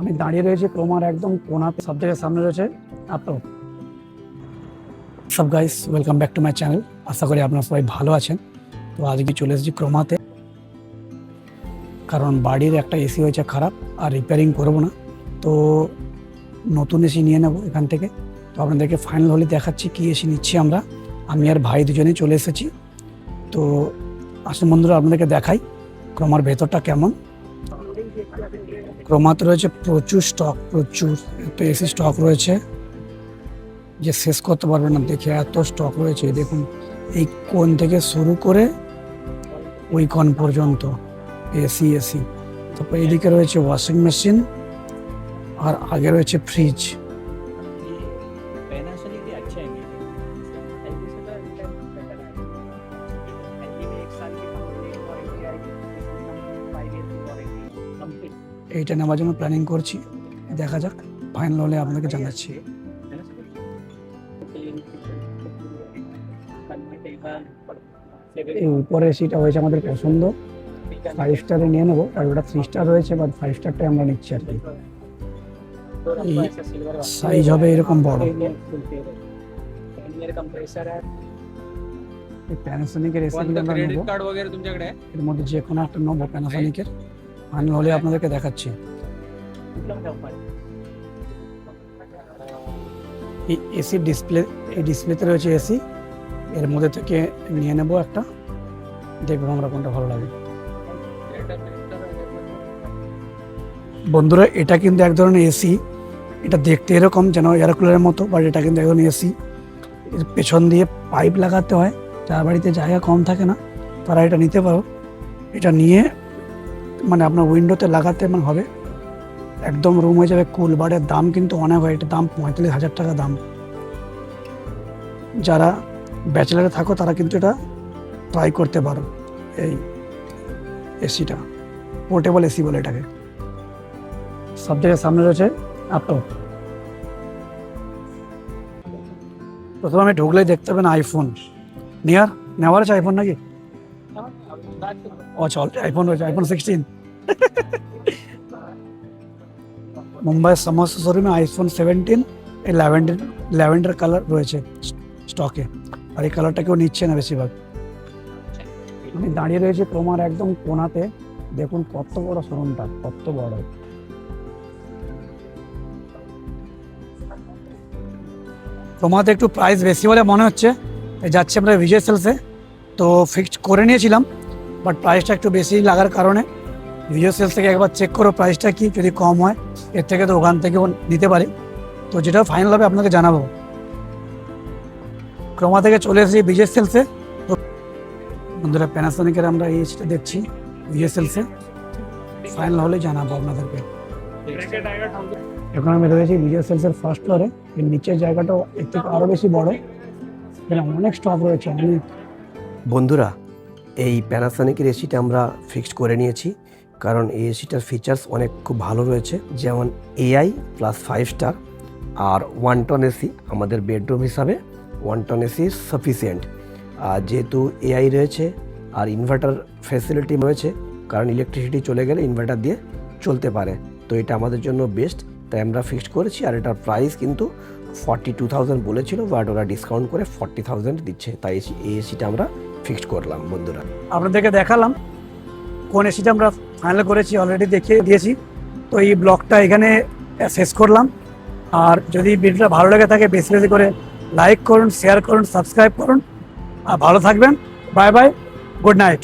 আমি দাঁড়িয়ে রয়েছি ক্রোমার একদম কোনাতে সব থেকে সামনে রয়েছে। আপটো সব guys welcome back to my channel আশা করি আপনারা সবাই ভালো আছেন। তো আজকে চলে এসেছি ক্রোমাতে। কারণ বাড়ির একটা এসি হয়েছে খারাপ, আর রিপেয়ারিং করব না। তো নতুন এসি নিয়ে নেব এখান থেকে। তো আপনাদেরকে ফাইনাল হলে দেখাচ্ছি কি এসি নিচ্ছি আমরা। আমি আর ভাই দুজনেই চলে এসেছি। তো আসুন বন্ধুরা, আপনাদেরকে দেখাই ক্রোমার ভেতরটা কেমন। ক্রোমাতে রয়েছে প্রচুর স্টক প্রচুর এত এসি স্টক রয়েছে। যে শেষ করতে পারবে না, দেখে এত স্টক রয়েছে। দেখুন, এই কোন থেকে শুরু করে ওই কোন পর্যন্ত এসি এসি তারপর এদিকে রয়েছে ওয়াশিং মেশিন আর আগে রয়েছে ফ্রিজ এইটা নেওয়ার জন্য প্ল্যানিং করছি। দেখা যাক ফাইনাল হলে আপনাকে জানাচ্ছি। এই উপরে সিটটা হয়েছে আমাদের পছন্দ। ফাইভ স্টারে নিয়ে নেব আর ওটা থ্রি স্টার রয়েছে বাট ফাইভ স্টারটাই আমরা নিচ্ছি আর কি। সাইজ হবে এরকম বড়। প্যানাসোনিকের এসি আমরা নেব। এর মধ্যে যে কোনো একটা নেব প্যানাসোনিকের ফাইনাল হলে আপনাদেরকে দেখাচ্ছি। এই এসি ডিসপ্লে এই ডিসপ্লেতে রয়েছে এসি এর মধ্যে থেকে নিয়ে নেব একটা। দেখব আমরা কোনটা ভালো লাগে। বন্ধুরা, এটা কিন্তু এক ধরনের এসি এটা দেখতে এরকম যেন এয়ার কুলারের মতো বাট এটা কিন্তু এক ধরনের এসি এর পেছন দিয়ে পাইপ লাগাতে হয়। যার বাড়িতে জায়গা কম থাকে না, তারা এটা নিতে পারো। এটা নিয়ে মানে আপনার উইন্ডোতে লাগাতে মানে হবে। একদম রুম হয়ে যাবে কুল বাটের দাম কিন্তু অনেক হয়, এটার দাম পঁয়তাল্লিশ হাজার টাকা দাম। যারা ব্যাচেলারে থাকো, তারা কিন্তু এটা ট্রাই করতে পারো, এই এসিটা পোর্টেবল এসি বলে এটাকে। সব থেকে সামনে রয়েছে আপটো প্রথমে আমি ঢুকলেই দেখতে পাবেন আইফোন নিয়ার নেওয়ার আছে আইফোন নাকি? চল আইফোন রয়েছে আইফোন সিক্সটিন মুম্বাইয়ের সমস্ত শোরুমে আইফোন সেভেন্টিন এই ল্যাভেন্ডার ল্যাভেন্ডার কালার রয়েছে স্টকে আর এই কালারটা কেউ নিচ্ছে না বেশিরভাগ। আমি দাঁড়িয়ে রয়েছি তোমার একদম কোনাতে। দেখুন কত বড় শোরুমটা কত বড়। তোমাদের একটু প্রাইস বেশি বলে মনে হচ্ছে। যাচ্ছি আমরা বিজয় সেলসে তো ফিক্সড করে নিয়েছিলাম বাট প্রাইসটা একটু বেশি লাগার কারণে ভিডিও সেলস থেকে একবার চেক করো প্রাইসটা কি, যদি কম হয়, এর থেকে তো ওখান থেকেও নিতে পারি। তো যেটা ফাইনাল হবে আপনাকে জানাব। ক্রমা থেকে চলে এসেছি বিজয় সেলসে বন্ধুরা প্যানাসোনিকের আমরা এই এসিটা দেখছি বিজয় সেলসে ফাইনাল হলে জানাব আপনাদেরকে। এখন আমি রয়েছি বিজয় সেলসের ফার্স্ট ফ্লোরে এর নিচের জায়গাটাও এর থেকে আরও বেশি বড়। এখানে অনেক স্টক রয়েছে। অনেক বন্ধুরা, এই প্যানাসোনিকের এসিটা আমরা ফিক্সড করে নিয়েছি। কারণ এই এসিটার ফিচার্স অনেক খুব ভালো রয়েছে, যেমন এআই প্লাস ফাইভ স্টার আর ওয়ান টন এসি আমাদের বেডরুম হিসাবে ওয়ান টন এসি সাফিসিয়েন্ট আর যেহেতু এআই রয়েছে আর ইনভার্টার ফ্যাসিলিটি রয়েছে, কারণ ইলেকট্রিসিটি চলে গেলে ইনভার্টার দিয়ে চলতে পারে। তো এটা আমাদের জন্য বেস্ট তাই আমরা ফিক্সড করেছি আর এটার প্রাইস কিন্তু ফর্টি টু থাউজেন্ড বলেছিল বাট ওরা ডিসকাউন্ট করে ফর্টি থাউজেন্ড দিচ্ছে। তাই এই এসিটা আমরা ফিক্সড করলাম বন্ধুরা। আপনাদেরকে দেখালাম কোন এসিটা আমরা ফাইনাল করেছি অলরেডি দেখিয়ে দিয়েছি। তো এই ব্লগটা এখানে শেষ করলাম। আর যদি ভিডিওটা ভালো লেগে থাকে, বেশি বেশি করে লাইক করুন শেয়ার করুন সাবস্ক্রাইব করুন। আর ভালো থাকবেন। Bye bye good night